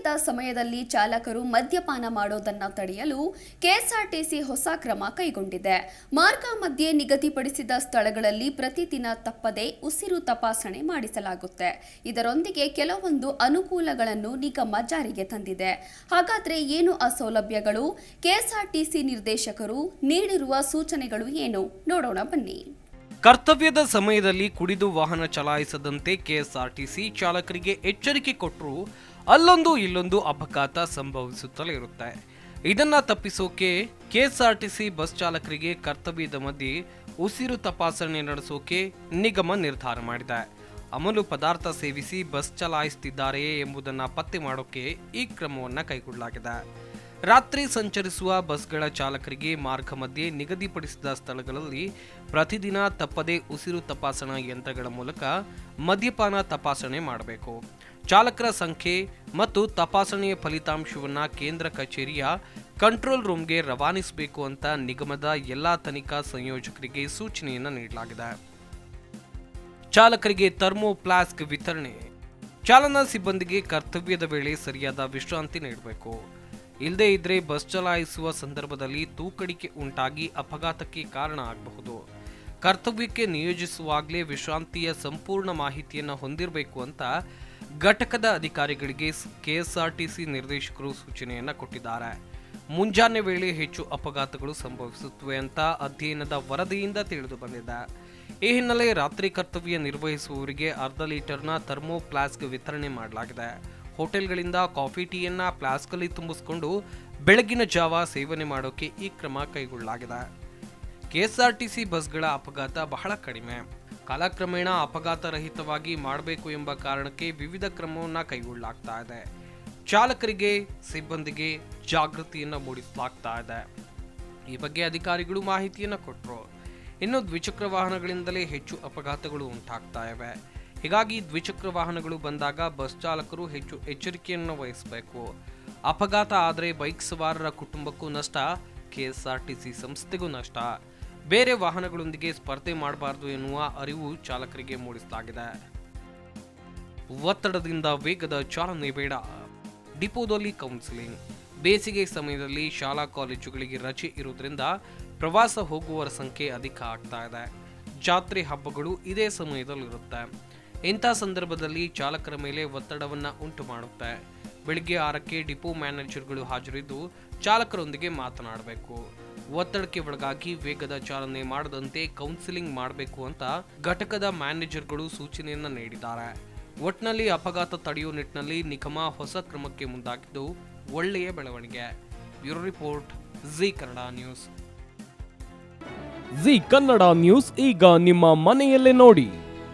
ಕರ್ತವ್ಯದ ಸಮಯದಲ್ಲಿ ಚಾಲಕರು ಮದ್ಯಪಾನ ಮಾಡೋದನ್ನ ತಡೆಯಲು ಕೆಎಸ್ಆರ್ಟಿಸಿ ಹೊಸ ಕ್ರಮ ಕೈಗೊಂಡಿದೆ. ಮಾರ್ಗ ಮಧ್ಯೆ ನಿಗದಿಪಡಿಸಿದ ಸ್ಥಳಗಳಲ್ಲಿ ಪ್ರತಿದಿನ ತಪ್ಪದೆ ಉಸಿರು ತಪಾಸಣೆ ಮಾಡಿಸಲಾಗುತ್ತೆ. ಇದರೊಂದಿಗೆ ಕೆಲವೊಂದು ಅನುಕೂಲಗಳನ್ನು ನಿಗಮ ಜಾರಿಗೆ ತಂದಿದೆ. ಹಾಗಾದರೆ ಏನು ಅಸೌಲಭ್ಯಗಳು? ಸೌಲಭ್ಯಗಳು ಕೆಎಸ್ಆರ್ಟಿಸಿ ನಿರ್ದೇಶಕರು ನೀಡಿರುವ ಸೂಚನೆಗಳು ಏನು? ನೋಡೋಣ ಬನ್ನಿ. ಕರ್ತವ್ಯದ ಸಮಯದಲ್ಲಿ ಕುಡಿದು ವಾಹನ ಚಲಾಯಿಸದಂತೆ ಕೆಎಸ್ಆರ್ಟಿಸಿ ಚಾಲಕರಿಗೆ ಎಚ್ಚರಿಕೆ ಕೊಟ್ಟರು ಅಲ್ಲೊಂದು ಇಲ್ಲೊಂದು ಅಪಘಾತ ಸಂಭವಿಸುತ್ತಲೇ ಇರುತ್ತೆ. ಇದನ್ನ ತಪ್ಪಿಸೋಕೆ ಕೆಎಸ್ಆರ್ಟಿಸಿ ಬಸ್ ಚಾಲಕರಿಗೆ ಕರ್ತವ್ಯದ ಮಧ್ಯೆ ಉಸಿರು ತಪಾಸಣೆ ನಡೆಸೋಕೆ ನಿಗಮ ನಿರ್ಧಾರ ಮಾಡಿದೆ. ಅಮಲು ಪದಾರ್ಥ ಸೇವಿಸಿ ಬಸ್ ಚಲಾಯಿಸುತ್ತಿದ್ದಾರೆಯೇ ಎಂಬುದನ್ನು ಪತ್ತೆ ಮಾಡೋಕೆ ಈ ಕ್ರಮವನ್ನು ಕೈಗೊಳ್ಳಲಾಗಿದೆ. ರಾತ್ರಿ ಸಂಚರಿಸುವ ಬಸ್ಗಳ ಚಾಲಕರಿಗೆ ಮಾರ್ಗ ಮಧ್ಯೆ ನಿಗದಿಪಡಿಸಿದ ಸ್ಥಳಗಳಲ್ಲಿ ಪ್ರತಿದಿನ ತಪ್ಪದೇ ಉಸಿರು ತಪಾಸಣಾ ಯಂತ್ರಗಳ ಮೂಲಕ ಮದ್ಯಪಾನ ತಪಾಸಣೆ ಮಾಡಬೇಕು. ಚಾಲಕರ ಸಂಖ್ಯೆ ಮತ್ತು ತಪಾಸಣೆಯ ಫಲಿತಾಂಶವನ್ನು ಕೇಂದ್ರ ಕಚೇರಿಯ ಕಂಟ್ರೋಲ್ ರೂಮ್ಗೆ ರವಾನಿಸಬೇಕು ಅಂತ ನಿಗಮದ ಎಲ್ಲಾ ತನಿಖಾ ಸಂಯೋಜಕರಿಗೆ ಸೂಚನೆಯನ್ನು ನೀಡಲಾಗಿದೆ. ಚಾಲಕರಿಗೆ ಥರ್ಮೋ ಫ್ಲಾಸ್ಕ್ ವಿತರಣೆ. ಚಾಲನಾ ಸಿಬ್ಬಂದಿಗೆ ಕರ್ತವ್ಯದ ವೇಳೆ ಸರಿಯಾದ ವಿಶ್ರಾಂತಿ ನೀಡಬೇಕು. ಇಲ್ಲದೇ ಇದ್ರೆ ಬಸ್ ಚಲಾಯಿಸುವ ಸಂದರ್ಭದಲ್ಲಿ ತೂಕಡಿಕೆ ಉಂಟಾಗಿ ಅಪಘಾತಕ್ಕೆ ಕಾರಣ ಆಗಬಹುದು. ಕರ್ತವ್ಯಕ್ಕೆ ನಿಯೋಜಿಸುವಾಗಲೇ ವಿಶ್ರಾಂತಿಯ ಸಂಪೂರ್ಣ ಮಾಹಿತಿಯನ್ನು ಹೊಂದಿರಬೇಕು ಅಂತ ಘಟಕದ ಅಧಿಕಾರಿಗಳಿಗೆ ಕೆಎಸ್ಆರ್ಟಿಸಿ ನಿರ್ದೇಶಕರು ಸೂಚನೆಯನ್ನು ಕೊಟ್ಟಿದ್ದಾರೆ. ಮುಂಜಾನೆ ವೇಳೆ ಹೆಚ್ಚು ಅಪಘಾತಗಳು ಸಂಭವಿಸುತ್ತವೆ ಅಂತ ಅಧ್ಯಯನದ ವರದಿಯಿಂದ ತಿಳಿದು ಬಂದಿದೆ. ಈ ಹಿನ್ನೆಲೆ ರಾತ್ರಿ ಕರ್ತವ್ಯ ನಿರ್ವಹಿಸುವವರಿಗೆ ಅರ್ಧ ಲೀಟರ್ನ ಥರ್ಮೋ ಫ್ಲಾಸ್ಕ್ ವಿತರಣೆ ಮಾಡಲಾಗಿದೆ. ಹೋಟೆಲ್ಗಳಿಂದ ಕಾಫಿ ಟೀಯನ್ನು ಫ್ಲಾಸ್ಕಲ್ಲಿ ತುಂಬಿಸ್ಕೊಂಡು ಬೆಳಗಿನ ಜಾವ ಸೇವನೆ ಮಾಡೋಕೆ ಈ ಕ್ರಮ ಕೈಗೊಳ್ಳಲಾಗಿದೆ. ಕೆಎಸ್ಆರ್ಟಿಸಿ ಬಸ್ಗಳ ಅಪಘಾತ ಬಹಳ ಕಡಿಮೆ. ಕಾಲಕ್ರಮೇಣ ಅಪಘಾತ ರಹಿತವಾಗಿ ಮಾಡಬೇಕು ಎಂಬ ಕಾರಣಕ್ಕೆ ವಿವಿಧ ಕ್ರಮವನ್ನು ಕೈಗೊಳ್ಳಲಾಗ್ತಾ ಇದೆ. ಚಾಲಕರಿಗೆ, ಸಿಬ್ಬಂದಿಗೆ ಜಾಗೃತಿಯನ್ನು ಮೂಡಿಸಲಾಗ್ತಾ ಇದೆ. ಈ ಬಗ್ಗೆ ಅಧಿಕಾರಿಗಳು ಮಾಹಿತಿಯನ್ನು ಕೊಟ್ಟರು ಇನ್ನು ದ್ವಿಚಕ್ರ ವಾಹನಗಳಿಂದಲೇ ಹೆಚ್ಚು ಅಪಘಾತಗಳು ಉಂಟಾಗ್ತಾ ಇವೆ. ಹೀಗಾಗಿ ದ್ವಿಚಕ್ರ ವಾಹನಗಳು ಬಂದಾಗ ಬಸ್ ಚಾಲಕರು ಹೆಚ್ಚು ಎಚ್ಚರಿಕೆಯನ್ನು ವಹಿಸಬೇಕು. ಅಪಘಾತ ಆದರೆ ಬೈಕ್ ಸವಾರರ ಕುಟುಂಬಕ್ಕೂ ನಷ್ಟ, ಕೆಎಸ್ಆರ್ಟಿಸಿ ಸಂಸ್ಥೆಗೂ ನಷ್ಟ. ಬೇರೆ ವಾಹನಗಳೊಂದಿಗೆ ಸ್ಪರ್ಧೆ ಮಾಡಬಾರದು ಎನ್ನುವ ಅರಿವು ಚಾಲಕರಿಗೆ ಮೂಡಿಸಲಾಗಿದೆ. ಒತ್ತಡದಿಂದ ವೇಗದ ಚಾಲನೆ ಬೇಡ. ಡಿಪೋದಲ್ಲಿ ಕೌನ್ಸಿಲಿಂಗ್. ಬೇಸಿಗೆ ಸಮಯದಲ್ಲಿ ಶಾಲಾ ಕಾಲೇಜುಗಳಿಗೆ ರಜೆ ಇರುವುದರಿಂದ ಪ್ರವಾಸ ಹೋಗುವವರ ಸಂಖ್ಯೆ ಅಧಿಕ ಆಗ್ತಾ ಇದೆ. ಜಾತ್ರೆ ಹಬ್ಬಗಳು ಇದೇ ಸಮಯದಲ್ಲಿರುತ್ತೆ. ಇಂಥ ಸಂದರ್ಭದಲ್ಲಿ ಚಾಲಕರ ಮೇಲೆ ಒತ್ತಡವನ್ನು ಉಂಟು ಮಾಡುತ್ತೆ. ಬೆಳಿಗ್ಗೆ ಆರಕ್ಕೆ ಡಿಪೋ ಮ್ಯಾನೇಜರ್ಗಳು ಹಾಜರಿದ್ದು ಚಾಲಕರೊಂದಿಗೆ ಮಾತನಾಡಬೇಕು. ಒತ್ತಡಕ್ಕೆ ಒಳಗಾಗಿ ವೇಗದ ಚಾಲನೆ ಮಾಡದಂತೆ ಕೌನ್ಸಿಲಿಂಗ್ ಮಾಡಬೇಕು ಅಂತ ಘಟಕದ ಮ್ಯಾನೇಜರ್ಗಳು ಸೂಚನೆಯನ್ನ ನೀಡಿದ್ದಾರೆ. ಒಟ್ನಲ್ಲಿ ಅಪಘಾತ ತಡೆಯುವ ನಿಟ್ಟಿನಲ್ಲಿ ನಿಗಮ ಹೊಸ ಕ್ರಮಕ್ಕೆ ಮುಂದಾಗಿದ್ದು ಒಳ್ಳೆಯ ಬೆಳವಣಿಗೆ. Bureau report, Zee Kannada news. Zee Kannada news ಈಗ ನಿಮ್ಮ ಮನೆಯಲ್ಲೇ ನೋಡಿ.